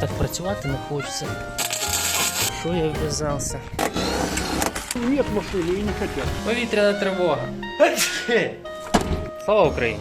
так працювати не хочеться. Що я вв'язався? Нет машины и не хотят. Повітряна тривога. Слава Україні!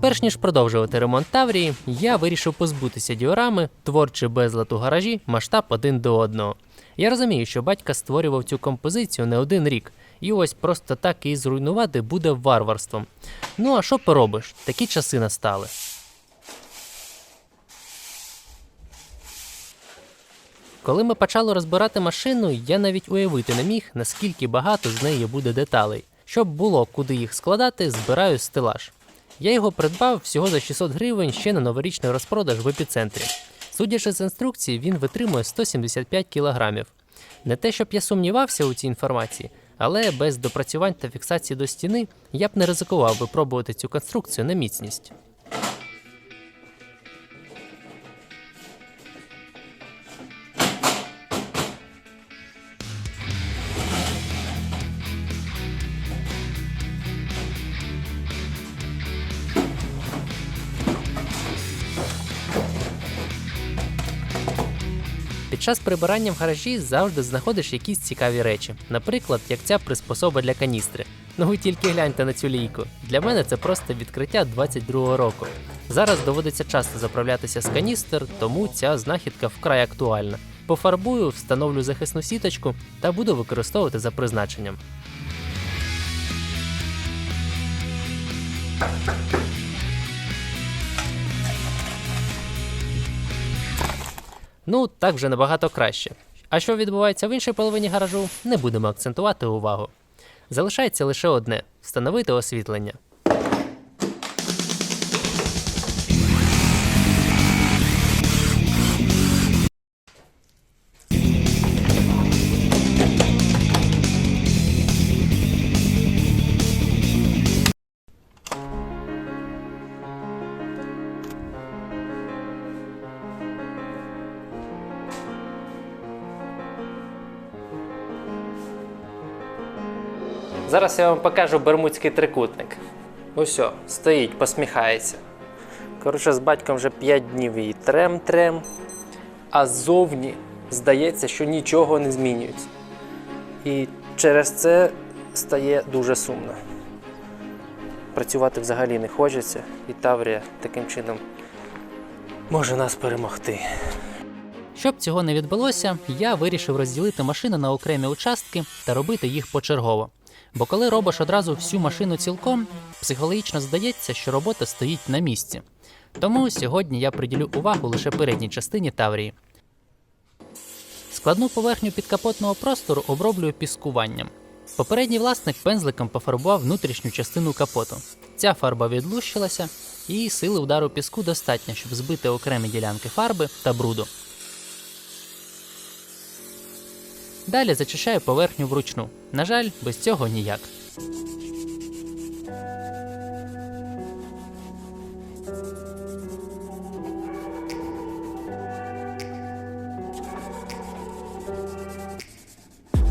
Перш ніж продовжувати ремонт Таврії, я вирішив позбутися діорами, творчий безлад у гаражі, масштаб один до одного. Я розумію, що батька створював цю композицію не один рік, і ось просто так її зруйнувати буде варварством. Ну а що поробиш? Такі часи настали. Коли ми почали розбирати машину, я навіть уявити не міг, наскільки багато з неї буде деталей. Щоб було куди їх складати, збираю стелаж. Я його придбав всього за 600 гривень ще на новорічний розпродаж в епіцентрі. Судячи з інструкції, він витримує 175 кілограмів. Не те, щоб я сумнівався у цій інформації, але без допрацювань та фіксації до стіни я б не ризикував випробувати цю конструкцію на міцність. Під час прибирання в гаражі завжди знаходиш якісь цікаві речі, наприклад, як ця приспособа для каністри. Ну ви тільки гляньте на цю лійку. Для мене це просто відкриття 22-го року. Зараз доводиться часто заправлятися з каністр, тому ця знахідка вкрай актуальна. Пофарбую, встановлю захисну сіточку та буду використовувати за призначенням. Ну, так вже набагато краще. А що відбувається в іншій половині гаражу, не будемо акцентувати увагу. Залишається лише одне встановити освітлення. Зараз я вам покажу бермудський трикутник. Ось, о, стоїть, посміхається. Коротше, з батьком вже 5 днів її трем-трем, а ззовні здається, що нічого не змінюється. І через це стає дуже сумно. Працювати взагалі не хочеться, і Таврія таким чином може нас перемогти. Щоб цього не відбулося, я вирішив розділити машину на окремі участки та робити їх почергово. Бо коли робиш одразу всю машину цілком, психологічно здається, що робота стоїть на місці. Тому сьогодні я приділю увагу лише передній частині Таврії. Складну поверхню підкапотного простору оброблюю піскуванням. Попередній власник пензликом пофарбував внутрішню частину капоту. Ця фарба відлущилася, і сили удару піску достатньо, щоб збити окремі ділянки фарби та бруду. Далі зачищаю поверхню вручну. На жаль, без цього ніяк.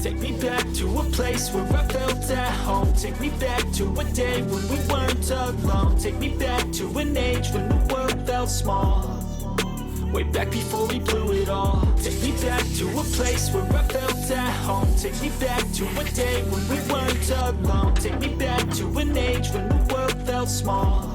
Take me back to a place where I felt at home. Take me back to a day when we weren't alone. Take me back to an age when the world felt small. Way back before we blew it all. Take me back to a place where I. Take me back to a day when we weren't alone. Take me back to an age when the world felt small.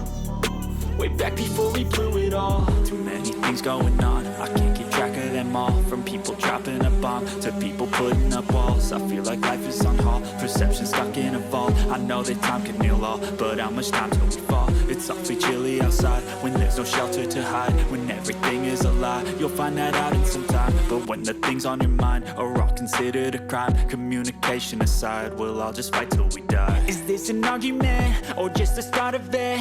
Way back before we blew it all. Too many things going on. I can't keep track of them all. From people dropping a bomb to people putting up walls. I feel like life is on hold. Perception stuck in a vault. I know that time can heal all, but how much time till we fall? It's awfully chilly outside when there's no shelter to hide. When everything is a lie, you'll find that out in some time. But when the things on your mind are all considered a crime, communication aside, we'll all just fight till we die. Is this an argument or just the start of it?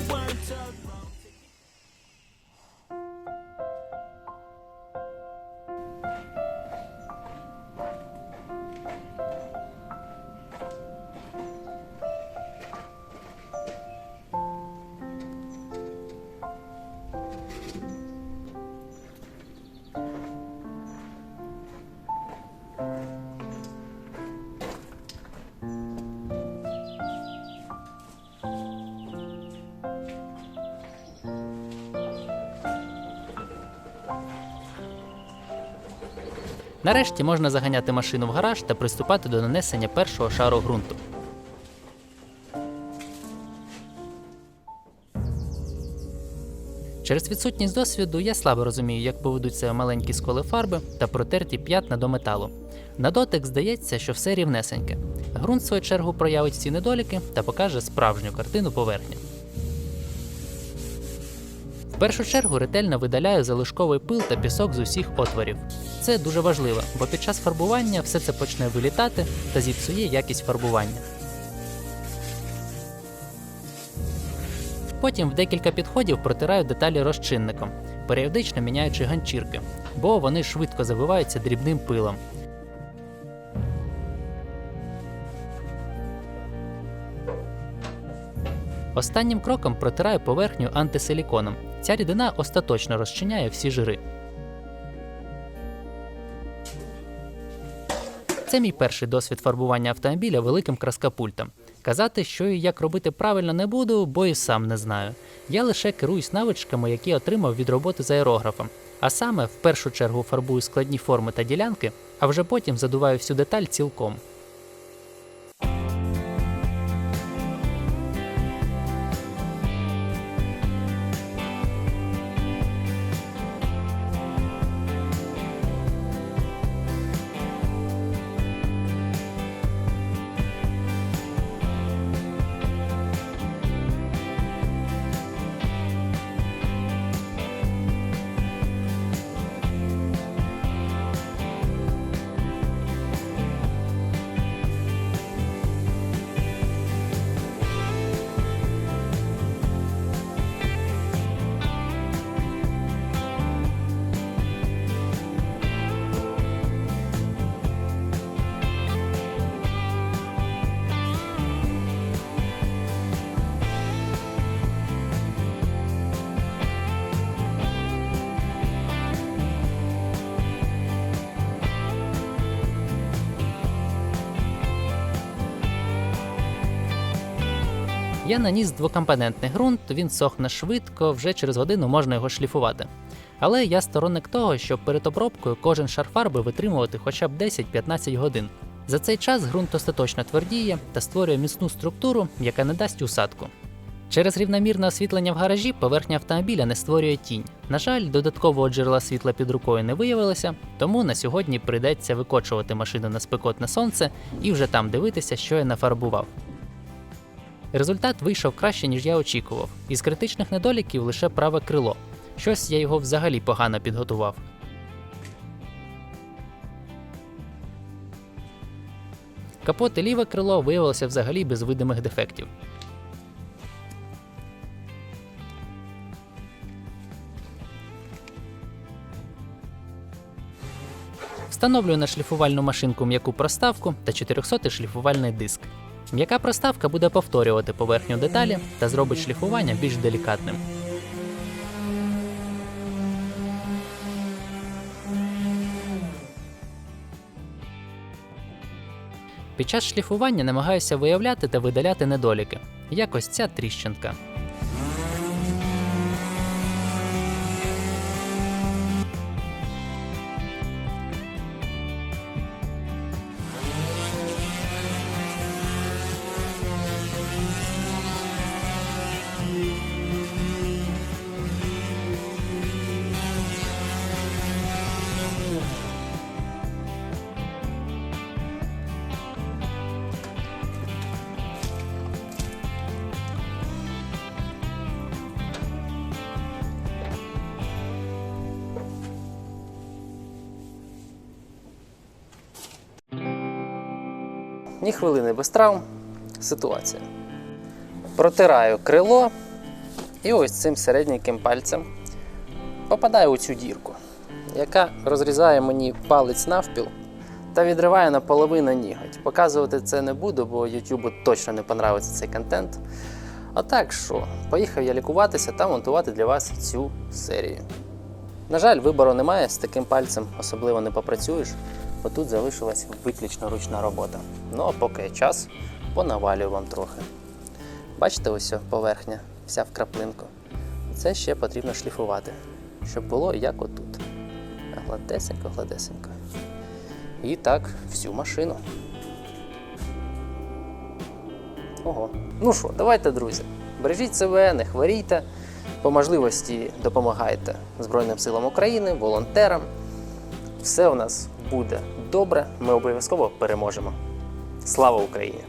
Нарешті можна заганяти машину в гараж та приступати до нанесення першого шару ґрунту. Через відсутність досвіду я слабо розумію, як поведуться маленькі сколи фарби та протерті п'ятна до металу. На дотик здається, що все рівнесеньке. Ґрунт, в свою чергу, проявить ці недоліки та покаже справжню картину поверхні. Першу чергу ретельно видаляю залишковий пил та пісок з усіх отворів. Це дуже важливо, бо під час фарбування все це почне вилітати та зіпсує якість фарбування. Потім в декілька підходів протираю деталі розчинником, періодично міняючи ганчірки, бо вони швидко завиваються дрібним пилом. Останнім кроком протираю поверхню антисиліконом. Ця рідина остаточно розчиняє всі жири. Це мій перший досвід фарбування автомобіля великим краскопультом. Казати, що і як робити правильно не буду, бо і сам не знаю. Я лише керуюсь навичками, які отримав від роботи з аерографом. А саме в першу чергу фарбую складні форми та ділянки, а вже потім задуваю всю деталь цілком. Я наніс двокомпонентний ґрунт, він сохне швидко, вже через годину можна його шліфувати. Але я сторонник того, щоб перед обробкою кожен шар фарби витримувати хоча б 10-15 годин. За цей час ґрунт остаточно твердіє та створює міцну структуру, яка не дасть усадку. Через рівномірне освітлення в гаражі поверхня автомобіля не створює тінь. На жаль, додаткового джерела світла під рукою не виявилося, тому на сьогодні прийдеться викочувати машину на спекотне сонце і вже там дивитися, що я нафарбував. Результат вийшов краще, ніж я очікував. Із критичних недоліків лише праве крило. Щось я його взагалі погано підготував. Капот і ліве крило виявилося взагалі без видимих дефектів. Встановлюю на шліфувальну машинку м'яку проставку та 400 шліфувальний диск. М'яка проставка буде повторювати поверхню деталі та зробить шліфування більш делікатним. Під час шліфування намагаюся виявляти та видаляти недоліки, як ось ця тріщинка. Ні хвилини без травм. Ситуація. Протираю крило і ось цим середненьким пальцем попадаю у цю дірку, яка розрізає мені палець навпіл та відриває наполовину ніготь. Показувати це не буду, бо Ютубу точно не понравиться цей контент. А так що, поїхав я лікуватися та монтувати для вас цю серію. На жаль, вибору немає, з таким пальцем особливо не попрацюєш, бо тут залишилась виключно ручна робота. Ну а поки час, понавалюю вам трохи. Бачите, ось поверхня, вся в краплинку. Це ще потрібно шліфувати, щоб було як отут. Гладесенько, гладесенько. І так, всю машину. Ого. Ну що, давайте, друзі, бережіть себе, не хворійте. По можливості допомагайте Збройним силам України, волонтерам. Все у нас буде добре. Ми обов'язково переможемо. Слава Україні!